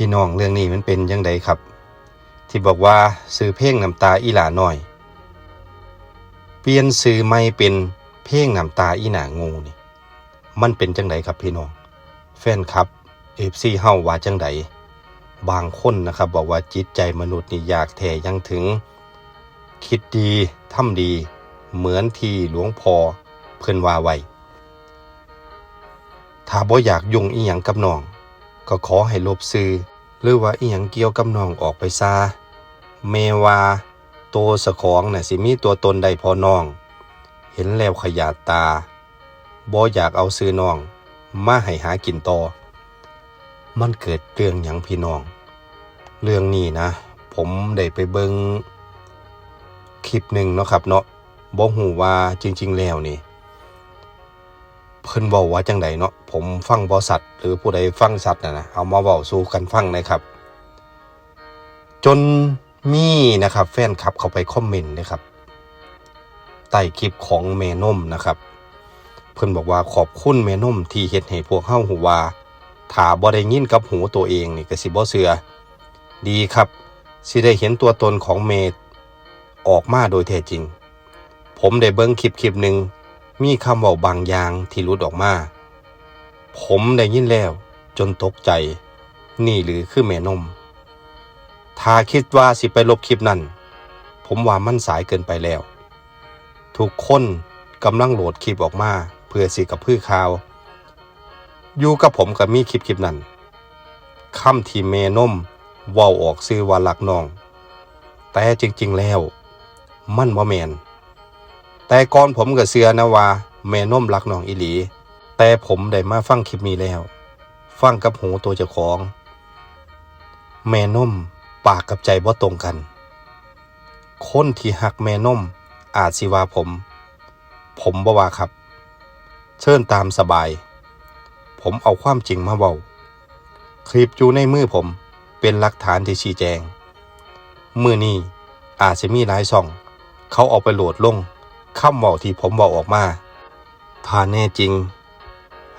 พี่น้องเรื่องนี้มันเป็นยังไงครับ ที่บอกว่าซื้อเพลงน้ำตาอีหลาหน่อย เปลี่ยนซื้อไม่เป็นเพลงน้ำตาอีหนางูนี่ มันเป็นจังไดครับพี่น้อง แฟนครับเอฟซีเฮาว่าจังไดบางคนนะครับบอกว่าจิตใจมนุษย์นี่อยากแท้ยังถึง คิดดีทำดี เหมือนที่หลวงพ่อเพิ่นว่าไว้ถ้าบ่อยากยุ่งอีหยังกับน้อง ก็ขอให้ลบซื้อหรือว่าอีหยังเกี่ยวกับน้องออกไปซาเมว่าโตวสะของน่ะสิมีตัวตนใดพอน้อง เห็นแล้วขยาดตาบ่อยากเอาซื้อน้อง มาให้หากินต่อ มันเกิดเรื่องหยังพี่น้อง เรื่องนี้นะ ผมได้ไปเบิงคลิปหนึ่งเนาะครับเนาะบ่หูว่าจริง ๆ แล้วนี่ เพิ่นเว้าว่าจังใดเนาะผมฟังบ่สัตว์หรือผู้ใดฟังสัตว์น่ะนะเอามาเว้าสู่กันฟังนะครับ จนมีนะครับ แฟนคลับเข้าไปคอมเมนต์นะครับใต้คลิปของเมนมนะครับ เพิ่นบอกว่าขอบคุณเมนมที่เฮ็ดให้พวกเฮาหูว่าถาบ่ได้ยินกับหูตัวเองนี่ก็สิบ่เชื่อดีครับสิได้เห็นตัวตนของเมออกมาโดยแท้จริง ผมได้เบิ่งคลิปคลิปหนึ่ง มีคำเว้าบางอย่างที่หลุดออกมา ผมได้ยินแล้วจนตกใจ นี่หรือคือแม่นม ถ้าคิดว่าสิไปลบคลิปนั้น ผมว่ามันสายเกินไปแล้ว ทุกคนกำลังโหลดคลิปออกมา เพื่อสิกับพือข่าว อยู่กับผมกับมีคลิปคลิปนั้นคำที่แม่นมเว้าออกซื้อว่าหลักน้อง แต่จริง ๆ แล้ว มันบ่แมน แต่ก่อนผมก็เสือนะว่าแม่นมรักน้องอีหลี แต่ผมได้มาฟังคลิปนี้แล้ว ฟังกับหูตัวเจ้าของ แม่นมปากกับใจบ่ตรงกัน คนที่หักแม่นมอาจสิว่าผม ผมบ่ว่าครับ เชิญตามสบาย ผมเอาความจริงมาเว้าคลิปอยู่ในมือผมเป็นหลักฐานที่ชี้แจง มือนี้อาจจะมีหลายช่อง เขาเอาไปโหลดลง คำบอกที่ผมบอกออกมาถ้าแน่จริง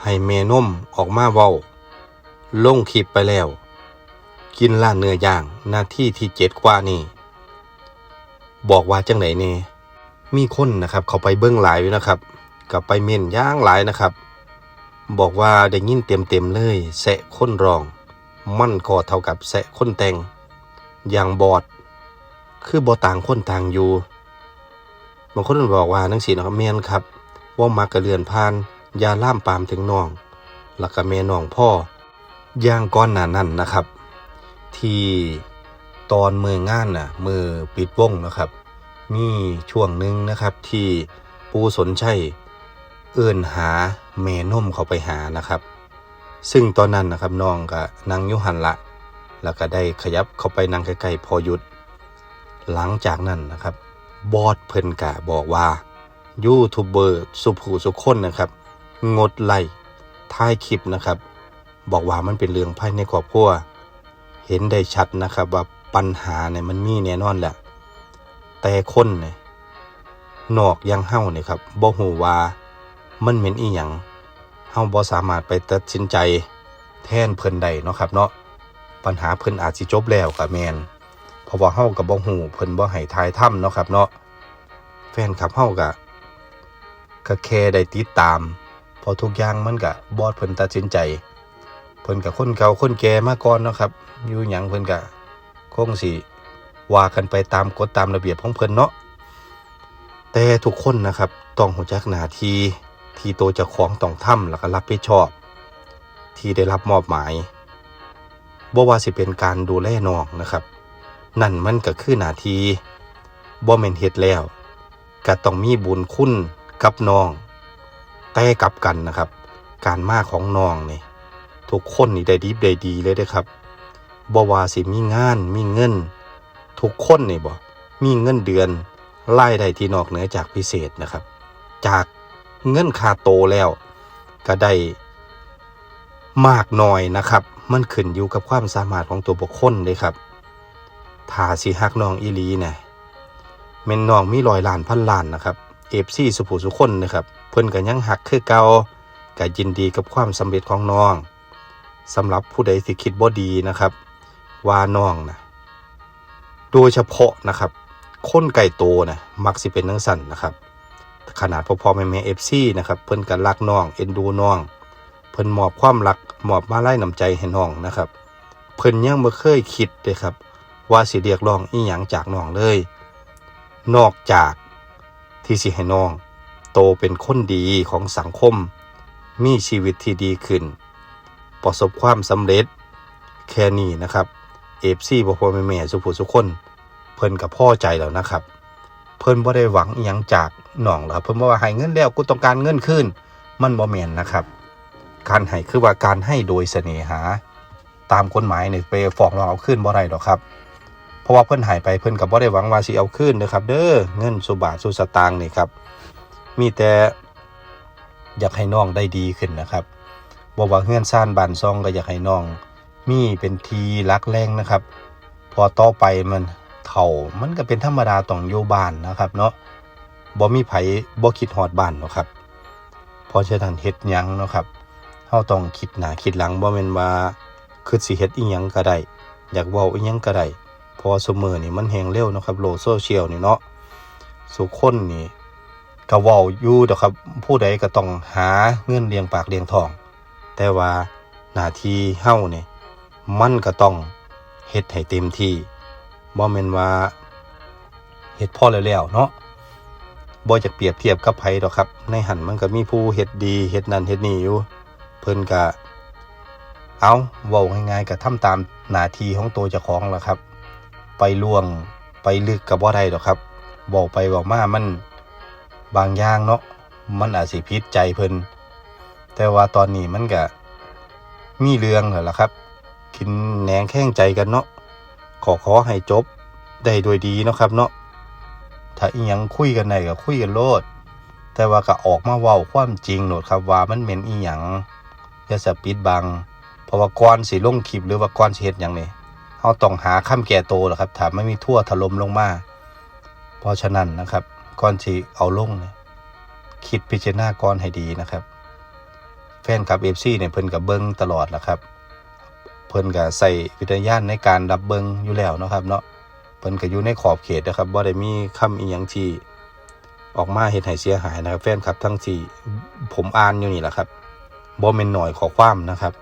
ให้เมนุ่มออกมาเว้าลงคลิปไปแล้ว กินล่าเนื้อย่างหน้าที่ที่เจ็ดกว่านี่บอกว่าจังไหนเน่มีคนนะครับ เขาไปเบื้องหลายอยู่นะครับกับไปเม่นย่างหลายนะครับ บอกว่าได้ยินเต็มเต็มๆเลยแสะคนรอง มั่นก็เท่ากับแสะคนแต่งอย่างบอด คือบอต่างคนต่างอยู่ บางคนบอกว่านังสีนะครับเมียนครับว่ามักกระเลือนพานยาล่ามปามถึงน้องแล้วก็แม่น้องพ่อย่างก้อนหนานั่นนะครับ ที่ตอนมืองานน่ะมือปิดวงนะครับ มีช่วงหนึ่งนะครับที่ปูสนชัยเอื้นหาแม่นมเขาไปหานะครับ ซึ่งตอนนั้นนะครับน้องก็นั่งยุหันละ แล้วก็ได้ขยับเข้าไปนั่งใกล้ๆพอหยุด หลังจากนั้นนะครับ บอดเพิ่นกะบอกว่ายูทูบเบอร์สุผูสุคนนะครับ งดไล่ท้ายคลิปนะครับ บอกว่ามันเป็นเรื่องภายในครอบครัวเห็นได้ชัดนะครับว่าปัญหาเนี่ยมันมีแน่นอนแหละแต่คนเนี่ยนอกยังเฮ้าเนี่ยครับบ่ฮู้ว่ามันเหม็นอีหยังเฮาบ่สามารถไปตัดสินใจแทนเพิ่นได้เนาะครับเนาะปัญหาเพิ่นอาจสิจบแล้วก็แม่น เพราะว่าเฮากับบ่ฮู้เพิ่นบ่ให้ทายถ้ำเนาะครับเนาะแฟนคลับเฮาก็ก็แค่ได้ติดตามพอทุกอย่างมันก็บอดเพิ่นตัดสินใจเพิ่นกับคนเก่าคนแก่มาก่อนเนาะครับอยู่หยังเพิ่นก็คงสิว่ากันไปตามกฎตามระเบียบของเพิ่นเนาะแต่ทุกคนนะครับต้องหูจักหน้าที่ที่ตัวจ้าของต้องทำแล้วก็รับผิดชอบ ที่ได้รับมอบหมายบ่ว่าสิเป็นการดูแลน้องนะครับ นั่นมันก็คือหน้าทีบ่แม่นเฮ็ดแล้วก็ต้องมีบุญคุณกับน้อง แต่กับกันนะครับ การมาของน้องนี่ทุกคนนี่ได้ดีได้ดีเลยเด้ครับบ่ว่าสิมีงานมีเงิน ทุกคนนี่บ่มีเงินเดือนรายได้ที่นอกเหนือจากพิเศษนะครับ จากเงินค่าโตแล้ว ก็ได้มากน้อยนะครับ มันขึ้นอยู่กับความสามารถของตัวบุคคลเลยครับ ถ้าสิฮักน้องอีลีเนี่ยแม่นน้องมีรอยล้านพันล้านนะครับเอฟซีสุภูสุคนนะครับเพิ่นก็ยังหักคือเก่าก็ยินดีกับความสำเร็จของน้องสำหรับผู้ใดที่คิดบ่ดีนะครับ ว่าน้องนะโดยเฉพาะนะครับคนไก่โตนะมักสิเป็นนังสั่นนะครับ ขนาดพ่อพ่อแม่แม่เอฟซีนะครับเพิ่นกันรักน้องเอ็นดูน้อง เพิ่นมอบความรักมอบมาไล่น้ำใจให้น้องนะครับ เพิ่นยังบ่เคยคิดเลยครับ ว่าสิเรียกร้องอีหยังจากน้องเลย นอกจากที่สิให้น้อง โตเป็นคนดีของสังคม มีชีวิตที่ดีขึ้น ประสบความสำเร็จ แค่นี้นะครับเอฟซีพ่อพ่อแม่แม่สุผู้สุคน เพิ่นกับพ่อใจแล้วนะครับ เพิ่นบ่ได้หวังอีหยังจากน้องหรอกครับเพิ่นบ่ว่าให้เงินแล้วกูต้องการเงินคืนมันบ่แม่นนะครับ การให้คือว่าการให้โดยเสน่หา ตามกฎหมายเนี่ยไปฟ้องร้องเอาคืนบ่ได้ดอกครับ ราะว่าเพิ่นให้ไปเพิ่นก็บ่ได้หวังว่าสิเอาคืนเด้อครับ เด้อเงินสุบาทสุสตางค์นี่ครับ มีแต่อยากให้น้องได้ดีขึ้นนะครับบ่ว่าเฮือนซ่านบานซองก็อยากให้น้อง มีเป็นทีรักแรงนะครับ พอต่อไปมันเฒ่ามันก็เป็นธรรมดาต้องอยู่บ้านนะครับเนาะบ่มีไผบ่คิดฮอดบ้านเนาะครับพราะฉะนั้นเฮ็ดยังเนาะครับเฮาต้องคิดหน้าคิดหลังบ่แม่นว่าคือสิเฮ็ดอีหยังก็ได้อยากเว้าอีหยังก็ได้ พอซุมื้อนี่มันแฮงเร็วนะครับโลโซเชียลนี่เนาะสุคนนี่ก็เว้าอยู่ดอครับ ผู้ใดก็ต้องหาเงินเลี้ยงปากเลี้ยงทอง แต่ว่าหน้าที่เฮ้าเนี่ยมันก็ต้องเฮ็ดให้เต็มที่บ่แม่นว่าเฮ็ดพอแล้วๆเนาะบ่จะเปรียบเทียบกับไผดอกครับ ในหันมันก็มีผู้เฮ็ดดีเฮ็ดนั่นเฮ็ดนี่อยู่ เพิ่นก็เอาเว้าง่ายๆก็ทำตามหน้าที่ของตัวเจ้าของล่ะครับ ไปล่วงไปลึกก็บ่ได้ดอกครับเว้าไปเว้ามามันบางอย่างเนาะมันอาจสิผิดใจเพิ่นแต่ว่าตอนนี้มันก็มีเรื่องแล้วล่ะครับ กินแหนงแข้งใจกันเนาะขอขอให้จบได้ด้วยดีเนาะครับเนาะถ้าอีหยังคุยกันได้ก็คุยกันโลด แต่ว่าก็ออกมาเว้าความจริงโนดครับว่ามันเหม็นอีหยังอย่าสปิดบังเพราะว่าก่อนสิลงคลิปหรือว่าก่อนสิเฮ็ดหยังนี่ เฮาต้องหาคำแก้โตวล่ะครับถ้าไม่มีทั่วถล่มลงมาเพราะฉะนั้นนะครับก่อนสิเอาลงเนี่ยคิดพิจารณาก่อนให้ดีนะครับ แฟนคลับ FC เนี่ยเพิ่นก็เบิ่งตลอดล่ะครับ เพิ่นก็ใส่วิทยาณในการรับเบิ่งอยู่แล้วนะครับเนาะเพิ่นก็อยู่ในขอบเขตนะครับบ่ได้มีคำอีหยังที่ออกมาเฮ็ดให้เสียหายนะครับ แฟนคลับทั้งที่ผมอ่านอยู่นี่แหละครับบ่แม่นหน่อยขอความนะครับ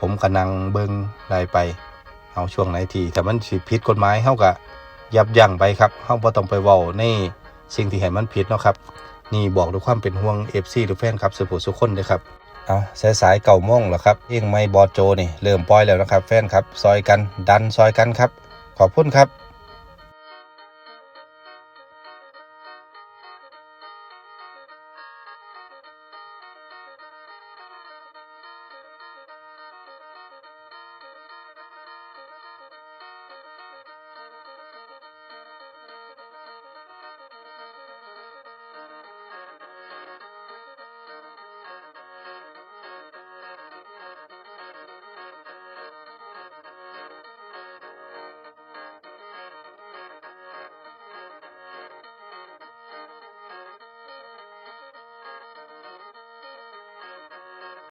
ผมก็นั่งเบิ่งได้ไป เอาช่วงไหนที่แต่มันสิผิดกฎหมายเฮาก็ยับยั้งไปครับเฮาบ่ต้องไปเว้าในสิ่งที่ให้มันผิดเนาะครับ นี่บอกด้วยความเป็นห่วง FC หรือแฟนครับสุผู้สุคนเด้อครับเอาสายสายเก่าโมงแล้วครับเองไม่บอโจนี่เริ่มปล่อยแล้วนะครับ แฟนครับ ซอยกันดันซอยกันครับ ขอบคุณครับ